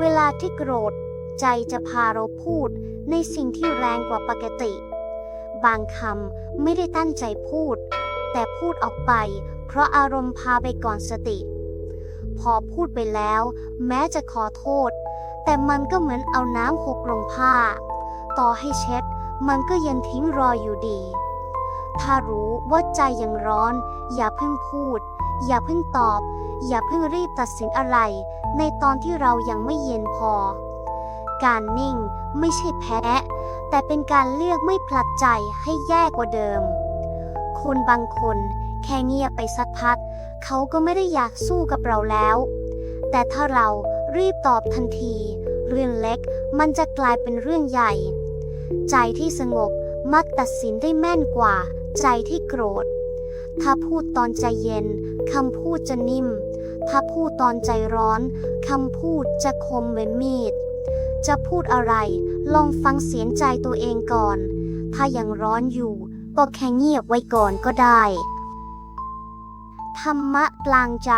เวลาที่โกรธ ใจจะพาเราพูดในสิ่งที่แรงกว่าปกติ บางคำไม่ได้ตั้งใจพูด แต่พูดออกไป เพราะอารมณ์พาไปก่อนสติ พอพูดไปแล้ว แม้จะขอโทษ แต่มันก็เหมือนเอาน้ำหกลงผ้า ต่อให้เช็ด มันก็ยังทิ้งรอยอยู่ดี ถ้ารู้ว่าใจยังร้อน อย่าเพิ่งพูด อย่าเพิ่งตอบ อย่าเพิ่งรีบตัดสินอะไร ในตอนที่เรายังไม่เย็นพอ การนิ่งไม่ใช่แพ้ แต่เป็นการเลือกไม่ผลัดใจให้แย่กว่าเดิม คนบางคนแค่เงียบไปสักพัก เขาก็ไม่ได้อยากสู้กับเราแล้ว แต่ถ้าเรารีบตอบทันที เรื่องเล็กมันจะกลายเป็นเรื่องใหญ่ ใจที่สงบมักตัดสินได้แม่นกว่า ใจที่โกรธ ถ้าพูดตอนใจเย็น คำพูดจะนิ่ม ถ้าพูดตอนใจร้อน คำพูดจะคมเหมือนมีด จะพูดอะไร ลองฟังเสียงใจตัวเองก่อน ถ้ายังร้อนอยู่ ก็แค่เงียบไว้ก่อนก็ได้ ธรรมะกลางใจ